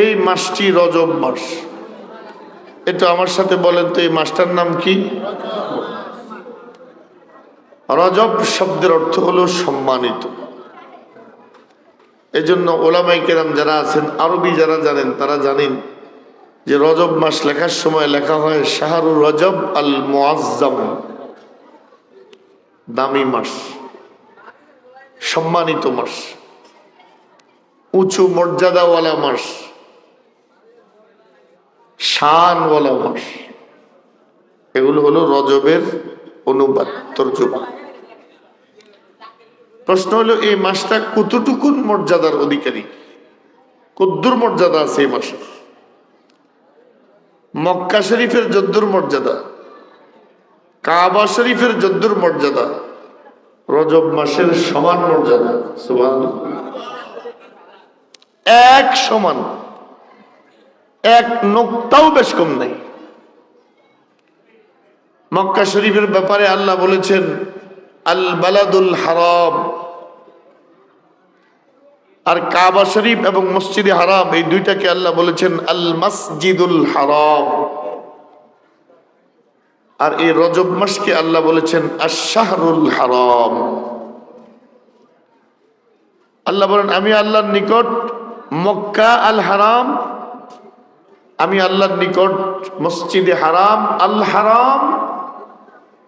এই মাসটি রজব মাস। এটা আমার সাথে বলেন তো, এই মাসটার নাম কি? রজব শব্দের অর্থ হলো সম্মানিত। এই ওলামাই কেরাম যারা আছেন, আরবি যারা জানেন, তারা জানেন যে রজব মাস লেখার সময় লেখা হয় শাহরু রজব আল মোয়াজ্জাম দামি মাস। সম্মানিত মাস, উঁচু মর্যাদাওয়ালা মাস, শানওয়ালা মাস। এগুলো হলো রজবের অনুবাদ তর্জমা প্রশ্ন হলো, এই মাসটা কতটুকুন মর্যাদার অধিকারী? কদ্দুর মর্যাদা আছে এই মাসে। মক্কা শরীফের যদ্দুর মর্যাদা, কাবা শরীফের যদ্দুর মর্যাদা রজব মাসের সমান মর্যাদা সুবহান এক সমান। এক নোকটাও বেশ কম নাই। মক্কা শরীফের ব্যাপারে আল্লাহ বলেছেন, আল বালাদুল হারাম। আর কাবা শরীফ এবং মসজিদে হারাম, এই দুইটাকে আল্লাহ বলেছেন, আল মসজিদুল হারাম। আর এই রজব মাসকে আল্লাহ বলেছেন আশাহরুল হারাম। আল্লাহ বলেন, আমি আল্লাহর নিকট মক্কা আল হারাম, আমি আল্লাহর নিকট মসজিদে হারাম, আল হারাম,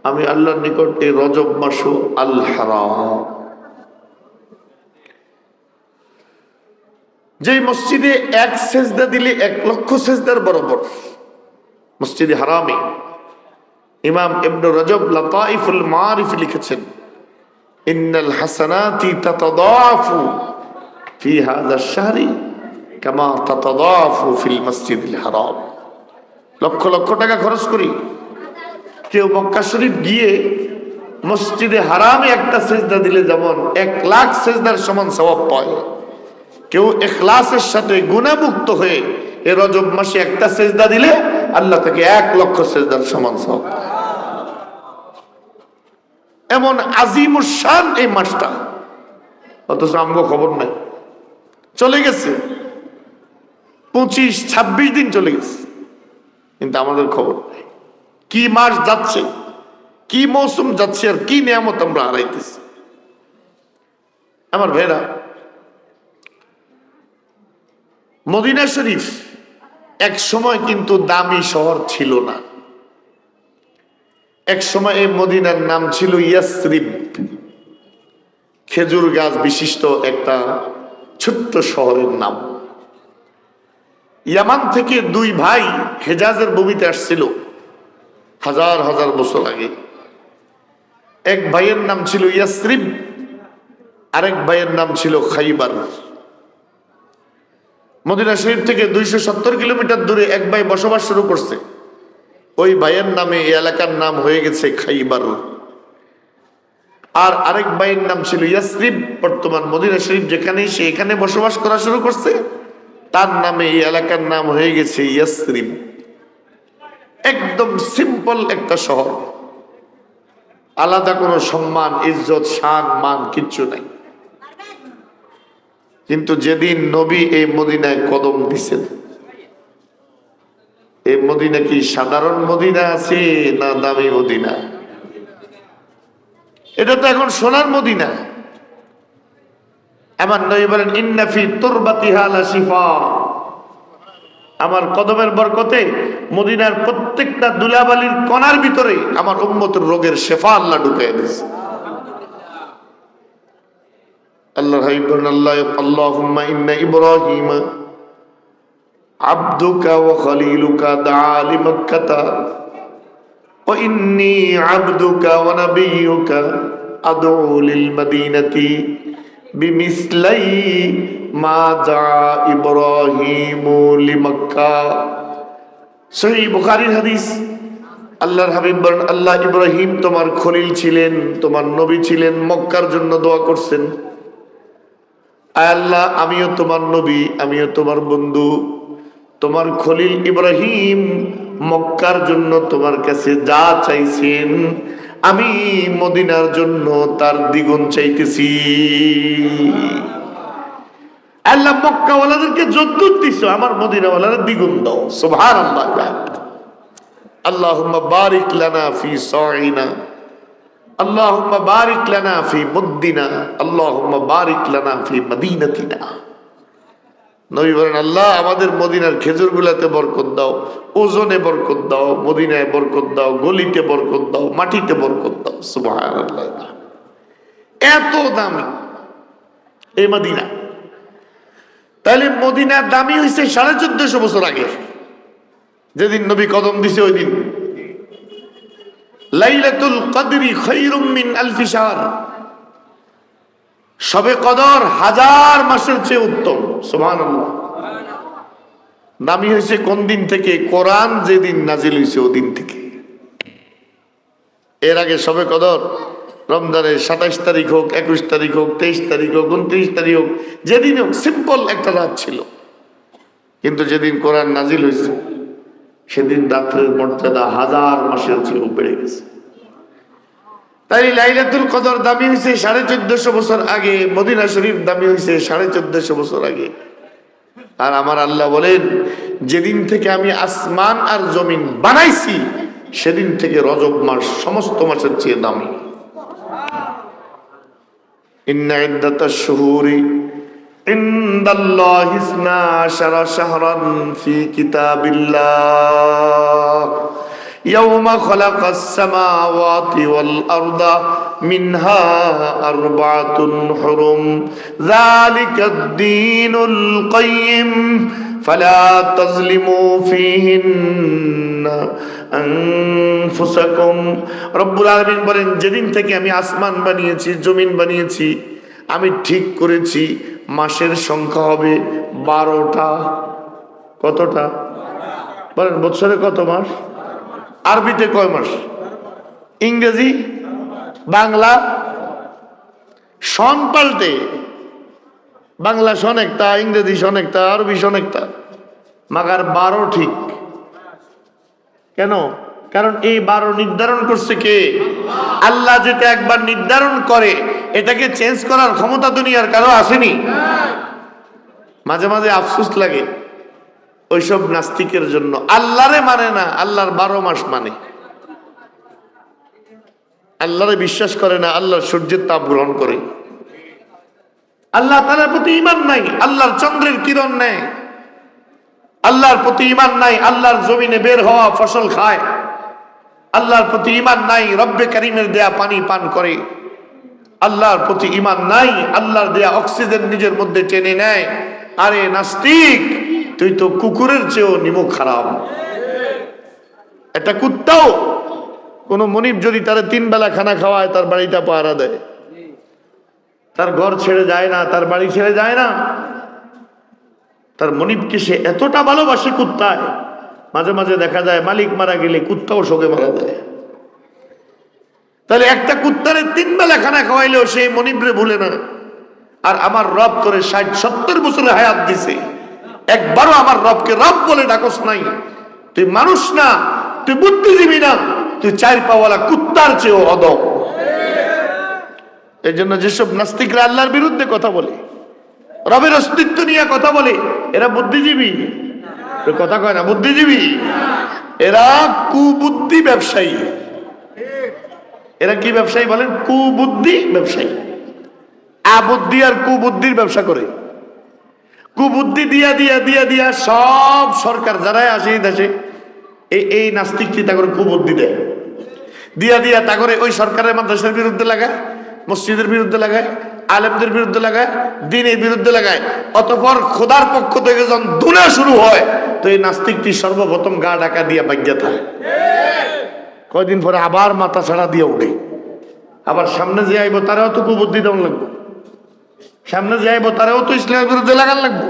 আমি আল্লাহর নিকট এই রজব মাসও আল হারাম। যেই মসজিদে এক সেজদা দিলে এক লক্ষ সেজদার বরাবর, মসজিদে হারামে ইমাম ইবনু রজব লতাইফুল মারিফ লিখেছেন, ইন্নাল হাসানাতি তাতাদাফু ফি হাযা শাহরি কামা তাতাদাফু ফিল মসজিদিল হারাম। লক্ষ লক্ষ টাকা খরচ করি। কেউ মক্কা শরীফ গিয়ে মসজিদে হারামে একটা সেজদা দিলে যেমন এক লাখ সেজদার সমান সওয়াব পায়। কেউ এখলাসের সাথে গুণামুক্ত হয়ে এ রজব মাসে একটা সেজদা দিলে আল্লাহ থেকে এক লক্ষ সেজদার সমান পায়। এমন আজিম শান এই মাসটা। অথচ আমগো খবর নাই। চলে গেছে। পঁচিশ, ছাব্বিশ দিন চলে গেছে। কিন্তু আমাদের খবর নেই। কি মাস যাচ্ছে, কি মৌসুম যাচ্ছে আর কি নিয়ামত আমরা হারাইতেছি। আমার ভাইরা, মদিনা শরীফ এক সময় কিন্তু দামি শহর ছিল না। এক সময় এই মদিনার নাম ছিল ইয়াসরিব। খেজুর গাছ বিশিষ্ট একটা ছোট্ট শহরের নাম। ইয়ামান থেকে দুই ভাই হেজাজের ভূমিতে আসছিল, হাজার হাজার বছর আগে। এক ভাইয়ের নাম ছিল ইয়াসরিব, আরেক ভাইয়ের নাম ছিল খাইবার। মদিনা শরীফ থেকে দুইশো সত্তর কিলোমিটার দূরে এক ভাই বসবাস শুরু করছে। ওই ভাইয়ের নামে এই এলাকার নাম হয়ে গেছে খাইবার। আর আরেক ভাইয়ের নাম ছিল ইয়াসরিব, বর্তমান মদিনা শরীফ যেখানে সে এখানে বসবাস করা শুরু করছে, তার নামে এই এলাকার নাম হয়ে গেছে ইয়াসরিব। একদম সিম্পল একটা শহর। আলাদা কোনো সম্মান, ইজ্জত, শান, মান কিচ্ছু নাই। কিন্তু যেদিন নবী এই মদিনায় কদম দিছেন এই মদিনা কি সাধারণ মদিনা আছে না দামি মদিনা? এটা তো এখন সোনার মদিনা। আমার নবী বলেন ইন্নাফি তুরবাতিহা লা শিফা। আমার কদমের বরকতে মদিনার প্রত্যেকটা দুলাবালির কণার ভিতরে আমার উম্মতের রোগের শেফা আল্লাহ ঢুকাই দিয়েছে। আল্লাহ হাবিবুন আল্লাহ আল্লাহুম্মা ইন্না ইব্রাহিম আবদুকা ওয়া খলিলুকা দাআ লিমাক্কাতা ওয়া ইন্নী আবদুকা ওয়া নাবিয়্যুকা আদউ লিল মাদিনাতি বিমিসলাই মা যা ইব্রাহিম লিমাক্কা। সহিহ বুখারীর হাদিস, আল্লাহর হাবিব বলেন, আল্লাহ ইব্রাহিম তোমার খলিল ছিলেন, তোমার নবী ছিলেন, মক্কার জন্য দোয়া করছেন। আল্লাহ, আমিও তোমার নবী, আমিও তোমার বন্ধু। তোমার খলিল ইব্রাহিম মক্কার জন্য তোমার কাছে যা চাইছেন, আমি মদিনার জন্য তার দ্বিগুণ চাইতেছি। আল্লাহ মক্কাওয়ালাদেরকে যদ্দুর দিছ, আমার মদিনাওয়ালার দ্বিগুণ দাও। সুভার আল্লাহ বারিক লানা ফি সাইনা। আল্লাহুম্মা বারিক লানা ফি মুদ্দিনা আল্লাহুম্মা বারিক লানা ফি মদিনাতিনা। নবী বলেন, আল্লাহ, আমাদের মদিনার খেজুর গুলাতে বরকত দাও, ওজনে বরকত দাও, মদিনায় বরকত দাও, গলিতে বরকত দাও, মাটিতে বরকত দাও। এত দামি এই মদিনা। তাহলে মদিনার দামি হয়েছে সাড়ে চোদ্দশো বছর আগে। যেদিন নবী কদম দিছে ওই দিন। লাইলাতুল কদরি খৈরুম আলফি শাহর। সবে কদর হাজার মাসের চেয়ে উত্তম, সুবহানাল্লাহ। দামি হয়েছে কোন দিন থেকে? কোরআন যেদিন নাজিল হয়েছে ওদিন থেকে। এর আগে সবে কদর, রমজানের সাতাইশ তারিখ হোক, একুশ তারিখ হোক, তেইশ তারিখ হোক, উনত্রিশ তারিখ হোক, যেদিন হোক সিম্পল একটা রাত ছিল। কিন্তু যেদিন কোরআন নাজিল হয়েছে, সেদিন রাত্রের মর্যাদা হাজার মাসের চেয়েও বেড়ে গেছে। তাই লাইলাতুল কদর দামি হয়েছে সাড়ে চোদ্দশো বছর আগে, মদিনা শরীফ দামি হয়েছে সাড়ে চোদ্দশো বছর আগে। আর আমার আল্লাহ বলেন, যেদিন থেকে আমি আসমান আর জমিন বানাইছি, সেদিন থেকে রজব মাস সমস্ত মাসের চেয়ে দামি। إن عدة الشهور عند الله اثنا عشر شهرا في كتاب الله يوم خلق السماوات والأرض منها أربعة حرم ذلك الدين القيم فلا تظلموا فيهن أنفسكم রব্বুল আলমিন বলেন যেদিন থেকে আমি আসমান বানিয়েছি জমিন বানিয়েছি আমি ঠিক করেছি মাসের সংখ্যা হবে বারোটা কতটা বলেন বছরে কত মাস আরবিতে কয় মাস? ইংরেজি, বাংলা, সন পাল্টে। বাংলা সন একটা, ইংরেজি সন একটা, আরবি সন একটা। মাগার বারো ঠিক। কেন? কারণ এই বারো নির্ধারণ করছে কে? আল্লাহ যেটা একবার নির্ধারণ করে, এটাকে চেঞ্জ করার ক্ষমতা দুনিয়ার কারও আসেনি। মাঝে মাঝে আফসোস লাগে। ওইসব নাস্তিকের জন্য। আল্লাহরে মানে না, আল্লাহর বারো মাস মানে। আল্লাহরে বিশ্বাস করে না, আল্লাহর সূর্যের তাপ গ্রহণ করে। আল্লাহ তালার প্রতি ইমান নাই, আল্লাহর চন্দ্রের কিরণ নেয় আল্লাহর প্রতি ইমান নাই, আল্লাহর জমিনে বের হওয়া ফসল খায়। আল্লাহর প্রতি ইমান নাই, রব্বে করিমের দেয়া পানি পান করে। আল্লাহর প্রতি ইমান নাই, আল্লাহর দেয়া অক্সিজেন নিজের মধ্যে টেনে নেয়। আরে নাস্তিক! তুই তো কুকুরের চেয়েও নিমুখ খারাপ একটা কুত্তাও, কোন মনিব যদি তার তিন বেলা খানা খাওয়ায়, তার বাড়িটা পাহারা দেয়। তার ঘর ছেড়ে যায় না, তার বাড়ি ছেড়ে যায় না। তার মনিবকে সে এতটা ভালোবাসে কুত্তায়, মাঝে মাঝে দেখা যায় মালিক মারা গেলে কুত্তাও শোকে মারা দেয়। তাহলে একটা কুত্তারে তিন বেলা খানা খাওয়াইলেও সেই মনিবরে ভুলে না। আর আমার রব করে ষাট, সত্তর বছরে হায়াত দিছে। একবারও আমার রবকে রব বলে ডাকস নাই। তুই মানুষ না, তুই বুদ্ধিজীবী না, তুই চার পাওয়ালা কুত্তার চেয়েও অদম। এই জন্য যেসব নাস্তিকরা আল্লাহর বিরুদ্ধে কথা বলে, রবের অস্তিত্ব নিয়ে কথা বলে, এরা বুদ্ধিজীবী। কথা কয় না, বুদ্ধিজীবী। এরা কুবুদ্ধি ব্যবসায়ী। এরা কি ব্যবসায়ী বলেন? কুবুদ্ধি ব্যবসায়ী। আবুদ্ধি আর কুবুদ্ধির ব্যবসা করে। কুবুদ্ধি দিয়া দিয়া দিয়া দিয়া সব সরকার যারাই আসে দেশে এই এই নাস্তিক চিন্তা করে কুবুদ্ধি দেয়? দিয়া দিয়া তা করে ওই সরকারের মাদ্রাসার বিরুদ্ধে লাগায়, মসজিদের বিরুদ্ধে লাগায়, আলেমদের বিরুদ্ধে লাগায়, দিনের বিরুদ্ধে লাগায়, অতপর খোদার পক্ষ থেকে যখন দুনা শুরু হয়, তো এই নাস্তিকটি সর্বপ্রথম গা ডাকা দিয়ে বাগ্যা থাকে। কয়দিন পরে আবার মাথা ছাড়া দিয়ে উঠে। আবার সামনে যে আইব, তারাও তো কুবুদ্ধি দেওয়ান লাগবে। সামনে যে আইব, তারাও তো ইসলামের বিরুদ্ধে লাগান লাগবো।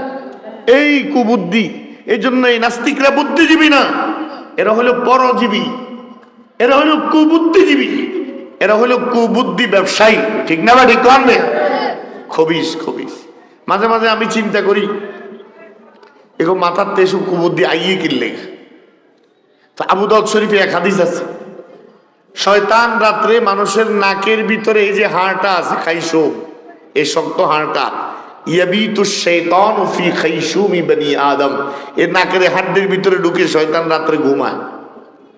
এই কুবুদ্ধি, এই জন্য এই নাস্তিকরা বুদ্ধিজীবী না। এরা হলো পরজীবী। এরা হলো কুবুদ্ধিজীবী। এরা হলো কুবুদ্ধি ব্যবসায়ী। ঠিক না বা ঠিক করবে খবিস খবিস মাঝে মাঝে আমি চিন্তা করি, এগো মাথার তে এসব কুবুদ্ধি আইয়ে কিনলে তা আবু দাউদ শরীফে এক হাদিস আছে। শয়তান রাত্রে মানুষের নাকের ভিতরে এই যে হাড়টা আছে খাইসুম এই শক্ত হাড়টা আদম। এর নাকের হাড্ডির ভিতরে ঢুকে শয়তান রাত্রে ঘুমায়।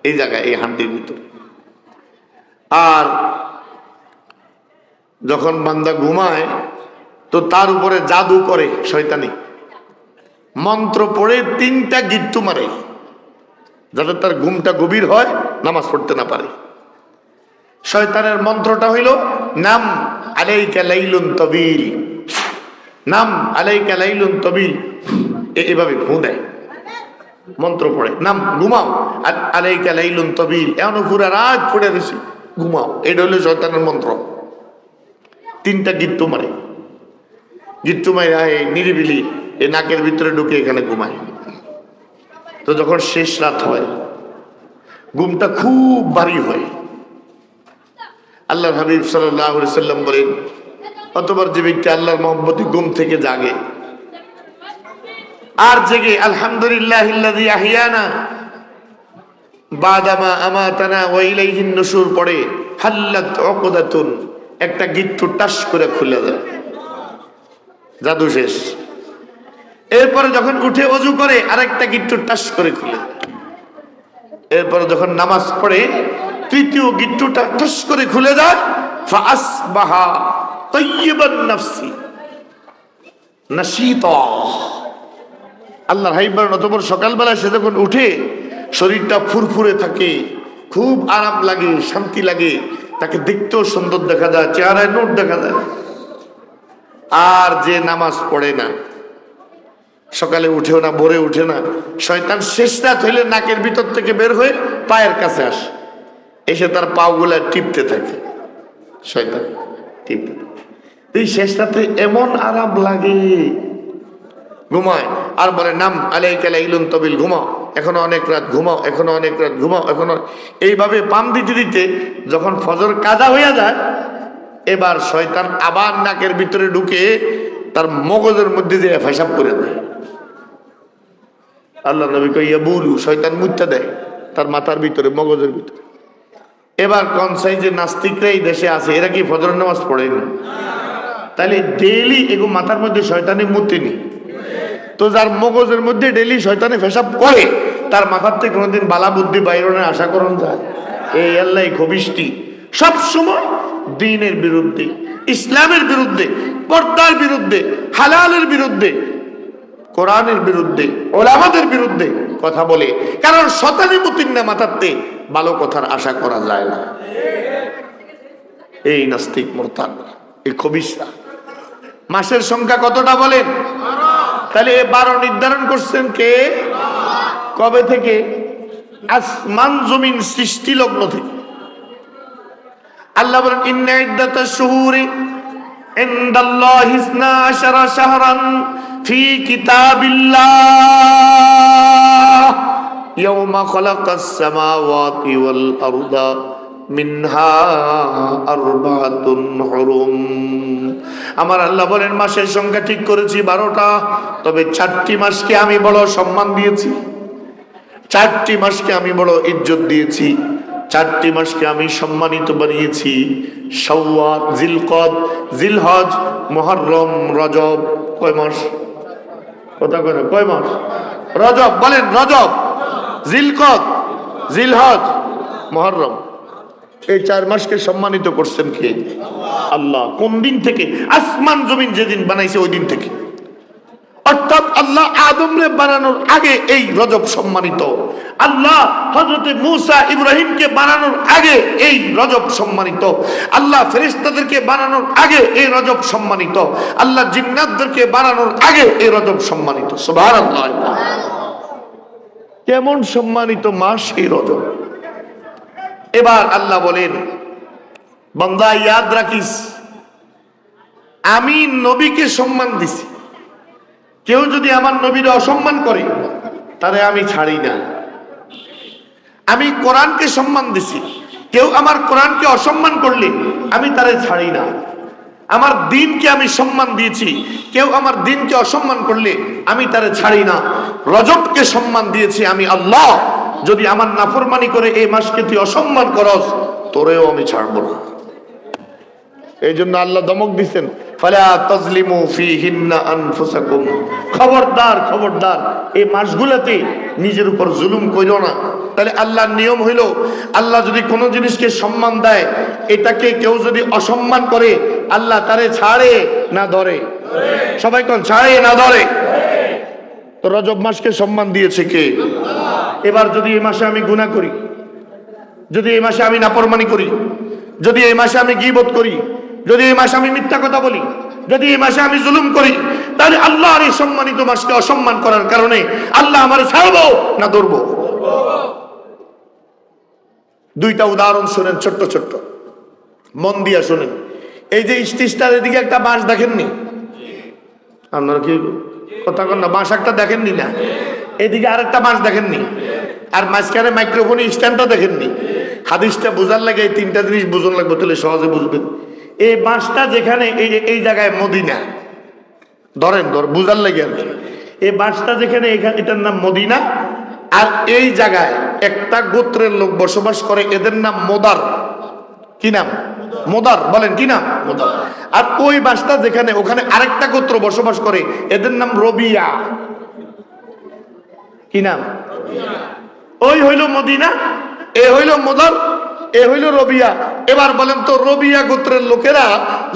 এই জায়গায়, এই ভিতরে। আর যখন বান্দা ঘুমায়, তো তার উপরে জাদু করে শয়তানি। মন্ত্র পড়ে তিনটা গিট্টু মারে। যাতে তার ঘুমটা গভীর হয়, নামাজ পড়তে না পারে। শয়তানের মন্ত্রটা হইল, নাম আলাইকা লাইলুন তবিল। নাম আলাইকা লাইলুন তবিল। এভাবে ফু দেয়। মন্ত্র পড়ে, নাম ঘুমাও। আলাইকা লাইলুন তবিল, এমন পুরা রাত পড়ে রয়েছি, ঘুমাও। এটা হলো শয়তানের মন্ত্র। তিনটা গিট্টু মারে। গিট্টু মারা এই নিরিবিলি এই নাকের ভিতরে ঢুকে এখানে ঘুমায়। তো যখন শেষ রাত হয়, ঘুমটা খুব ভারী হয়। আল্লাহ হাবিব সাল্লাম বলেন, অতবার যে ব্যক্তি আল্লাহর মোহাম্মতি ঘুম থেকে জাগে, আর জেগে, আলহামদুলিল্লাহ পড়ে একটা টাস করে খুলে শেষ। এরপরে যখন উঠে অজু করে, আরেকটা গিট্টু টাস করে খুলে এরপরে যখন নামাজ পড়ে তৃতীয় গিট্টুটা টাস করে খুলে যায় ফাসবাহা তাইয়িবান নাফসি। আল্লাহ হাইবার অতপর সকালবেলা সে যখন উঠে, শরীরটা ফুরফুরে থাকে, খুব আরাম লাগে, শান্তি লাগে, তাকে দেখতেও সুন্দর দেখা যায়, চেহারায় নোট দেখা যায়। আর যে নামাজ পড়ে না, সকালে উঠেও না, ভোরে উঠে না, শয়তান শেষ রাত নাকের ভিতর থেকে বের হয়ে পায়ের কাছে আসে। এসে তার পাগুলা টিপতে থাকে। শয়তান টিপতে থাকে। এই শেষ রাতে এমন আরাম লাগে। ঘুমায়। আর বলে, নাম আলাইকালা ইলুন তবিল, ঘুমাও। এখনও অনেক রাত, ঘুমাও। এখনও অনেক রাত, ঘুমাও। এখনও এইভাবে পাম দিতে দিতে যখন ফজর কাজা হইয়া যায়, এবার শয়তান আবার নাকের ভিতরে ঢুকে তার মগজের মধ্যে যে ফেসাব করে দেয়। আল্লাহ নবী কইয়া, বলু, শয়তান মুত্যা দেয় তার মাথার ভিতরে, মগজের ভিতরে। এবার কোন সাইজের নাস্তিকরা এই দেশে আছে? এরা কি ফজর নামাজ পড়ে না? তাহলে ডেইলি এগো মাথার মধ্যে শয়তানি মূর্তি নেই। তো যার মগজের মধ্যে ডেইলি শয়তানে ফেসাব করে তার মাথার থেকে কোনোদিন বালা বুদ্ধি বাইরনের আশা করন যায়। এই আল্লাহ খবিষ্টি সব সময় দিনের বিরুদ্ধে, ইসলামের বিরুদ্ধে, পর্দার বিরুদ্ধে, হালালের বিরুদ্ধে কোরআনের বিরুদ্ধে, ওলামাদের বিরুদ্ধে কথা বলে। কারণ শতানি মুতিন্না মাথাতে ভালো কথার আশা করা যায় না। এই নাস্তিক মোরতান এই খবিসরা। মাসের সংখ্যা কতটা বলেন? তাহলে এ বারো নির্ধারণ করছেন কে? কবে থেকে? আসমান জমিন সৃষ্টি লগ্ন থেকে। আল্লাহ বলেন, ইন্না শুহুরি ইনদাল্লাহি ইসনা আশারা শাহরান ফি কিতাবিল্লাহ ইয়াউমা খালাকাস সামাওয়াতি ওয়াল আরদা মিনহা আরবাতুন হুরুম আমার আল্লাহ বলেন, মাসের সংখ্যা ঠিক করেছি বারোটা, তবে চারটি মাসকে আমি বড় সম্মান দিয়েছি। চারটি মাসকে আমি বড় ইজ্জত দিয়েছি। চারটি মাসকে আমি সম্মানিত বানিয়েছি। সৌয়াদ জিলকদ জিলহজ মহরম রজব। কয় মাস? কথা না, কয় মাস? রজব বলেন রজব। জিলকদ জিলহজ মহরম। এই চার মাসকে সম্মানিত করছেন কে? আল্লাহ। কোন দিন থেকে? আসমান জমিন যেদিন বানাইছে ওই দিন থেকে। অর্থাৎ আল্লাহ আদমরে বানানোর আগে এই রজব সম্মানিত। আল্লাহ হজরতে মুসা ইব্রাহিমকে বানানোর আগে এই রজব সম্মানিত। আল্লাহ ফেরিস্তাদেরকে বানানোর আগে এই রজব সম্মানিত। আল্লাহ জিন্নাতদেরকে বানানোর আগে এই রজব সম্মানিত। কেমন সম্মানিত মাস এই রজব। এবার আল্লাহ বলেন, বান্দা, ইয়াদ রাখিস। আমি নবীকে সম্মান দিছি। কেউ যদি আমার নবীর অসম্মান করে তাহলে আমি ছাড়ি না। আমি কোরআনকে সম্মান দিছি। কেউ আমার কোরআনকে অসম্মান করলে, আমি তারে ছাড়ি না। আমার দিনকে আমি সম্মান দিয়েছি। কেউ আমার দিনকে অসম্মান করলে, আমি তারে ছাড়ি না। রজবকে সম্মান দিয়েছি আমি আল্লাহ। যদি আমার নাফরমানি করে এই মাসকে তুই অসম্মান করস, তোরেও আমি ছাড়বো না। এই জন্য আল্লাহ দমক দিচ্ছেন ফালা তাজলিমু ফিহিন্না আনফুসাকুম। খবরদার খবরদার, এই মাসগুলোতে নিজের উপর জুলুম কইরো না। তাহলে আল্লাহর নিয়ম হইল, আল্লাহ যদি কোনো জিনিসকে সম্মান দেয়, এটাকে কেউ যদি অসম্মান করে, আল্লাহ তারে ছাড়ে না ধরে। সবাই কোন, ছাড়ে না ধরে? তো রজব মাসকে সম্মান দিয়েছে কে? এবার যদি এই মাসে আমি গুনাহ করি, যদি এই মাসে আমি নাপরমানি করি, যদি এই মাসে আমি গিবত করি যদি এই মাসে আমি মিথ্যা কথা বলি, যদি এই মাসে আমি জুলুম করি, তাহলে আল্লাহর এই সম্মানিত মাসকে অসম্মান করার কারণে আল্লাহ আমার ছাড়বো না ধরবো? দুইটা উদাহরণ শোনেন, ছোট্ট ছোট্ট। মন দিয়া শোনেন। এই যে স্টিস্টার এদিকে একটা বাঁশ দেখেননি? আপনারা কি কথা কন না? বাঁশ একটা দেখেননি না? এদিকে আরেকটা বাঁশ দেখেননি? আর মাঝখানে মাইক্রোফোন স্ট্যান্ডটা দেখেননি? হাদিসটা বোঝার লাগে, এই তিনটা জিনিস বোঝার লাগবে, তাহলে সহজে বুঝবেন। এই বাঁশটা যেখানে, এই এই জায়গায় মদিনা। ধরেন, ধর, বুঝার লাগে এই বাঁশটা যেখানে এটার নাম মদিনা। আর এই জায়গায় একটা গোত্রের লোক বসবাস করে, এদের নাম মোদার। কি নাম? মোদার। বলেন, কি নাম? মোদার। আর ওই বাসটা যেখানে, ওখানে আরেকটা গোত্র বসবাস করে, এদের নাম রবিয়া। কি নাম? ওই হইল মদিনা, এ হইল মোদার এ হইল রবিয়া। এবার বলেন তো, রবিয়া গোত্রের লোকেরা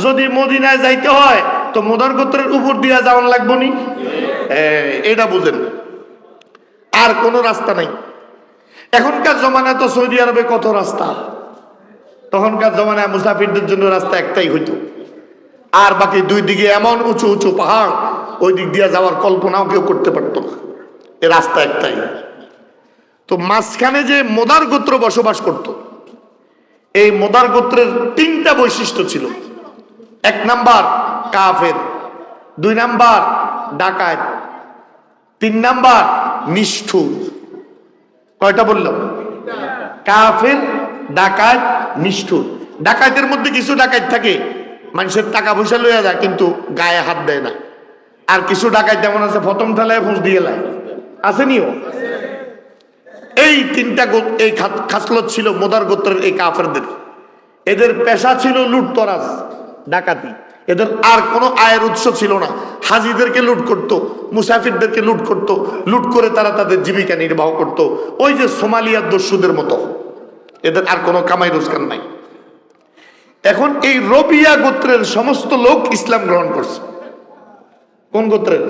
যদি মদিনায় যাইতে হয়, তো মোদার গোত্রের উপর দিয়া যাওয়ান লাগবো নি? এটা বুঝেন। আর কোনো রাস্তা নাই। এখনকার জমানায় তো সৌদি আরবে কত রাস্তা? তখনকার জমানায় মুসাফিরদের জন্য রাস্তা একটাই হইতো। আর বাকি দুই দিকে এমন উঁচু উঁচু পাহাড়, ওই দিক দিয়ে যাওয়ার কল্পনাও কেউ করতে পারত না। এ রাস্তা একটাই। তো মাঝখানে যে মোদার গোত্র বসবাস করত এই মোদার গোত্রের তিনটা বৈশিষ্ট্য ছিল। এক নাম্বার, কাফের। দুই নাম্বার, ডাকাত। তিন নাম্বার, নিষ্ঠুর। কয়টা বললাম? কাফের, ডাকাত, নিষ্ঠুর। ডাকাতের মধ্যে কিছু ডাকাত থাকে, মানুষের টাকা পয়সা লইয়া যায়, কিন্তু গায়ে হাত দেয় না। আর কিছু ডাকাত যেমন আছে, প্রথম ঠেলায় ফুঁস দিয়ে লাই। আসেনিও এই তিনটা এই খাসলত ছিল মোদার গোত্রের এই কাফেরদের। এদের পেশা ছিল লুটতরাজ, ডাকাতি। এদের আর কোনো আয়ের উৎস ছিল না। হাজিদেরকে লুট করত, মুসাফিরদেরকে লুট করত, লুট করে তারা তাদের জীবিকা নির্বাহ করত। ওই যে সোমালিয়ার দস্যুদের মতো। এদের আর কোনো কামাই রোজগার নাই। এখন এই রবিয়া গোত্রের সমস্ত লোক ইসলাম গ্রহণ করছে। কোন গোত্রের?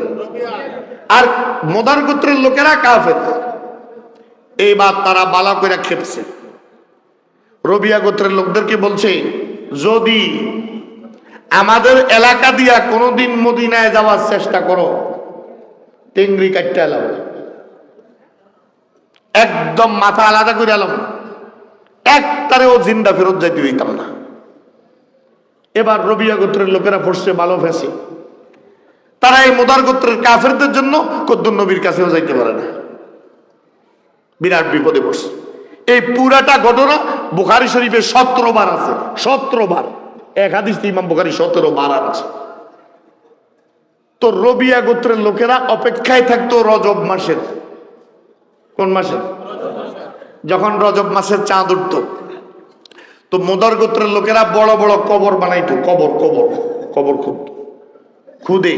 আর মোদার গোত্রের লোকেরা কাফের এইবার তারা বালা করে খেপছে। রবিয়া গোত্রের লোকদেরকে বলছে? যদি আমাদের এলাকা দিয়া কোনোদিন মদিনায় যাওয়ার চেষ্টা করো, টেংরি কাটতে এলাম। একদম মাথা আলাদা করে এলাম। একটারেও জিন্দা ফেরত যাইতে দিতাম না। এবার রবিয়া গোত্রের লোকেরা পড়ছে ভালো ফেসে। তারা এই মোদার গোত্রের কাফেরদের জন্য কদ্দুর নবীর কাছেও যাইতে পারে না। বিরাট বিপদে পড়ছে। এই পুরাটা ঘটনা বুখারি শরীফে সতেরো বার আছে, সতেরো বার। এক হাদিস ইমাম বুখারি সতেরো বার আছে। তো রবিয়া গোত্রের লোকেরা অপেক্ষায় থাকতো রজব মাসের। কোন মাসে? যখন রজব মাসের চাঁদ উঠতো। তো মোদর গোত্রের লোকেরা বড় বড় কবর বানাইতো, কবর কবর কবর খুঁড়ত খুদে,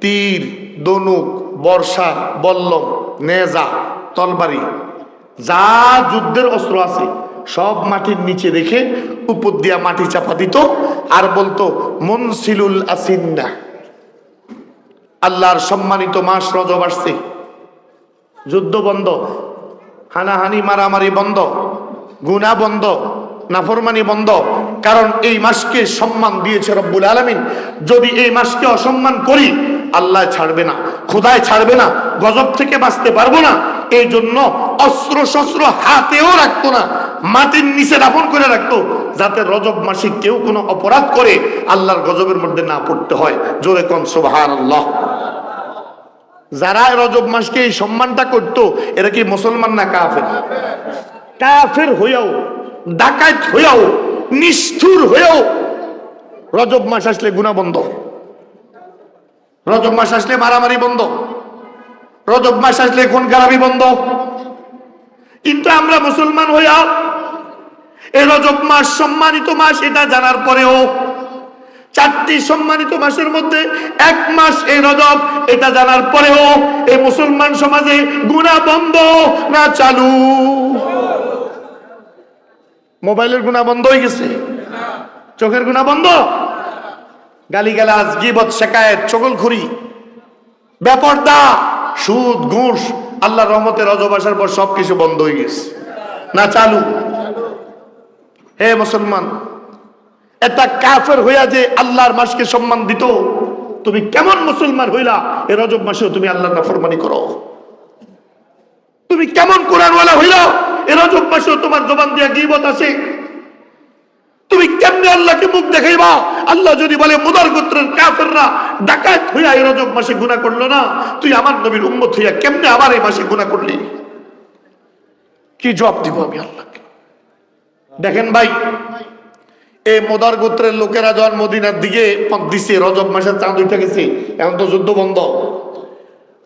তীর, দনুক, বর্ষা, বল্লম, নেজা তলবারি, যা যুদ্ধের অস্ত্র আছে, সব মাটির নিচে রেখে উপর দিয়া মাটি চাপা দিত আর বলতো, মনসিলুল আসিন্না। আল্লাহর সম্মানিত মাস রজব আসছে। যুদ্ধ বন্ধ, হানাহানি মারামারি বন্ধ গুণা বন্ধ, নাফরমানি বন্ধ। কারণ এই মাসকে সম্মান দিয়েছে রব্বুল আলমিন। যদি এই মাসকে অসম্মান করি, আল্লাহ ছাড়বে না, খোদায় ছাড়বে না, গজব থেকে বাঁচতে পারব না। এই জন্য অস্ত্র শস্ত্র হাতেও রাখতো না, মাটির নিচে দাপন করে রাখতো, যাতে রজব মাসে কেউ কোনো অপরাধ করে, আল্লাহর গজবের মধ্যে না পড়তে হয়। জোরে কন সোহান আল্লাহ যারা রজব মাসকে এই সম্মানটা করতো, এরা কি মুসলমান না কাফের? কাফের হইয়াও, ডাকাত হইয়াও, নিষ্ঠুর হইয়াও রজব মাস আসলে গুণা বন্ধ রজব মাস আসলে মারামারি বন্ধ। রজব মাস আসলে খুন খারাপি বন্ধ? কিন্তু আমরা মুসলমান হইয়া এই রজব মাস সম্মানিত মাস এটা জানার পরেও চারটি সম্মানিত মাসের মধ্যে এক মাস এই রজব, এটা জানার পরেও এই মুসলমান সমাজে গুণা বন্ধ না চালু? মোবাইলের গুণা বন্ধ হয়ে গেছে। চোখের গুণা বন্ধ? গালিগালাজ, গিবত শেখায়ত চগলখুরি ব্যাপারদা সুদ, ঘুষ, আল্লাহর রহমতে রজব আসার পর সবকিছু বন্ধ হয়ে গেছে। না চালু। হে মুসলমান, একটা কাফের হইয়া যে আল্লাহর মাসকে সম্মান দিত, তুমি কেমন মুসলমান হইলা? এ রজব মাসেও তুমি আল্লাহর নাফরমানি করো। তুমি কেমন কোরআনওয়ালা হইলা? এ রজব মাসেও তোমার জবান দিয়া গিবত আছে। তুমি কেমনে আল্লাহকে মুখ দেখাইবা? আল্লাহ যদি বলে, মুদার গোত্রের কাফেররা ডাকাত হইয়া এই রজব মাসে গুনাহ করল না, তুই আমার নবীর উম্মত হইয়া কেমনে আবার এই মাসে গুনাহ করলি? কি জবাব দিব আমি আল্লাহকে? দেখেন ভাই, এই মোদার গোত্রের লোকেরা যখন মদিনার দিকে দিছে, রজব মাসের চাঁদ উঠে গেছে, এখন তো যুদ্ধ বন্ধ।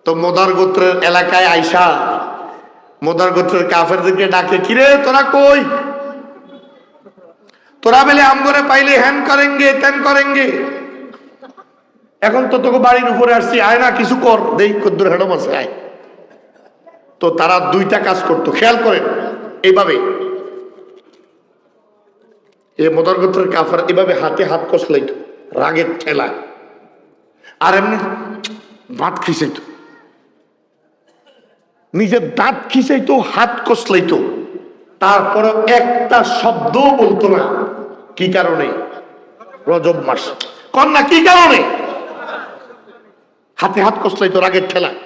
তো মোদার গোত্রের এলাকায় আইসা, মোদার গোত্রের কাফেরদেরকে ডাকে, কিরে, তোরা কই? তোরা বেলে আমগরে পাইলে হ্যান করেঙ্গে ত্যান করেঙ্গে। এখন তো তোকে বাড়ির উপরে আসছি, আয় না, কিছু কর। দেই, কদ্দুর হেডম আছে, আয়। তো তারা দুইটা কাজ করতো, খেয়াল করেন, এইভাবে। এ মদর গোত্রের কাফার এভাবে হাতে হাত কষলাইত রাগের ঠেলায় আর এমনি দাঁত খিসাইত নিজের দাঁত খিসাইতো হাত কষলাইতো। তারপরে একটা শব্দ বলতো না। কি কারণে? রজব মাস। কন্যা কি কারণে? হাতে হাত কষলাইতো রাগের ঠেলায়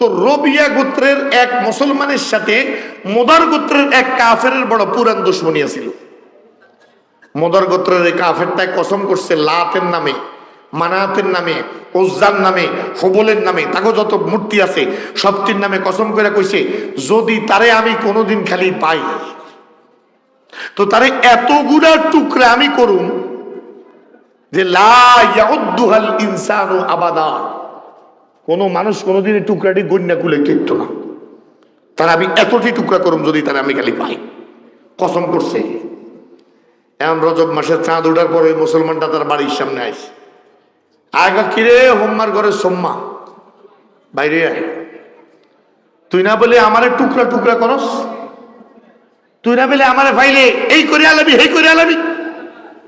তো রবিয়া গোত্রের এক মুসলমানের সাথে মোদার গোত্রের এক কাফের বড় পুরান দুশ্মনী ছিল মোদার গোত্রের এই কাফেরটায় কসম করছে লাতের নামে, মানাতের নামে ওজ্জার নামে, হবলের নামে, তাকে যত মূর্তি আছে সবটির নামে কসম করে কইছে, যদি তারে আমি কোনোদিন খালি পাই। তো তারে এতগুলা টুকরা আমি করুন যে লা ইয়াউদ্দুহাল ইনসানু আবাদা। কোনো মানুষ কোনোদিন টুকরাটি গন্যা কুলে টিকত না। তার আমি এতটি টুকরা করুম যদি তারা আমি খালি পাই। কসম করছে। এমন রজব মাসের চাঁদ ওঠার পরে মুসলমানটা তার বাড়ির সামনে আসে আগে কিরে হোম্মার ঘরে সোম্মা। বাইরে আয়। তুই না বলে আমারে টুকরা টুকরা করস? তুই না বলে আমারে ফাইলে এই করে আলাবি এই করে আলাবি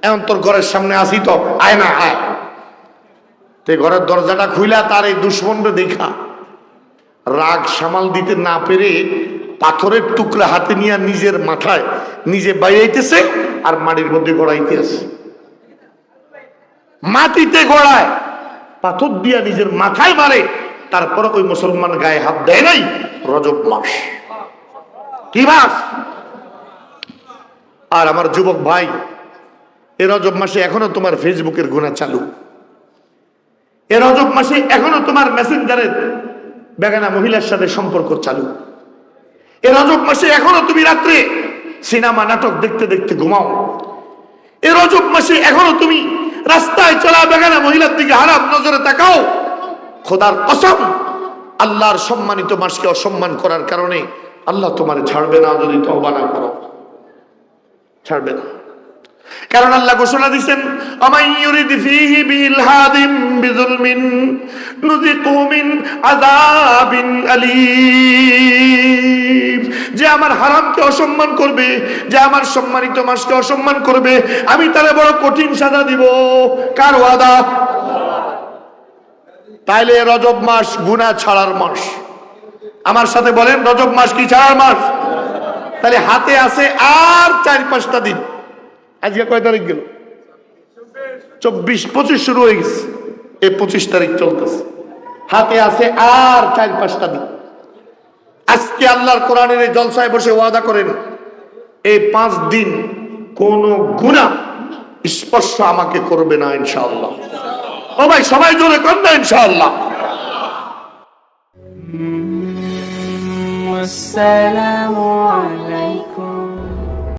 এখন তোর ঘরের সামনে আসি তো, আয় না, আয়। তে ঘরের দরজাটা খুইলা, তার এই দুশ্মনরে দেখা। রাগ সামাল দিতে না পেরে পাথরের টুকরা হাতে নিয়ে নিজের মাথায় নিজে বাইরাইতেছে আর মাটির মধ্যে গড়াইতে আছে। মাটিতে গড়ায়। পাথর দিয়া নিজের মাথায় মারে, তারপরে ওই মুসলমান গায়ে হাত দেয় নাই, রজব মাস। কি মাস? আর আমার যুবক ভাই, এ রজব মাসে এখনও তোমার ফেসবুকের গুণা চালু। এ রজব মাসে এখনও তোমার মেসেঞ্জারের বেগানা মহিলার সাথে সম্পর্ক চালু। এ রজব মাসে এখনও তুমি রাত্রে সিনেমা, নাটক দেখতে দেখতে ঘুমাও। এ রজব মাসে এখনও তুমি রাস্তায় চলা বেগানা মহিলার দিকে হারাম নজরে তাকাও। খোদার কসম, আল্লাহর সম্মানিত মাসকে অসম্মান করার কারণে আল্লাহ তোমার ছাড়বে না, যদি তওবা না করো। ছাড়বে না। কারণ আল্লাহ ঘোষণা দিচ্ছেন যে আমার হারামকে অসম্মান করবে, যে আমার সম্মানিত মাসকে অসম্মান করবে, আমি তাহলে বড় কঠিন সাজা দিব। কার ওয়াদা? তাইলে রজব মাস গুনাহ ছাড়ার মাস। আমার সাথে বলেন, রজব মাস কি ছাড়ার মাস? তাহলে হাতে আছে আর চার পাঁচটা দিন। আজকে কয় তারিখ গেল? চব্বিশ, পঁচিশ শুরু হয়ে গেছে। এই পঁচিশ তারিখ চলতেছে। হাতে আছে আর চার পাঁচটা দিন। আজকে আল্লাহর কোরআনের এই জলসায় বসে ওয়াদা করেন এই পাঁচ দিন কোন গুণা স্পর্শ আমাকে করবে না, ইনশাআল্লাহ। ভাই, সবাই জোরে কর না, ইনশাআল্লাহ। السلام عليك.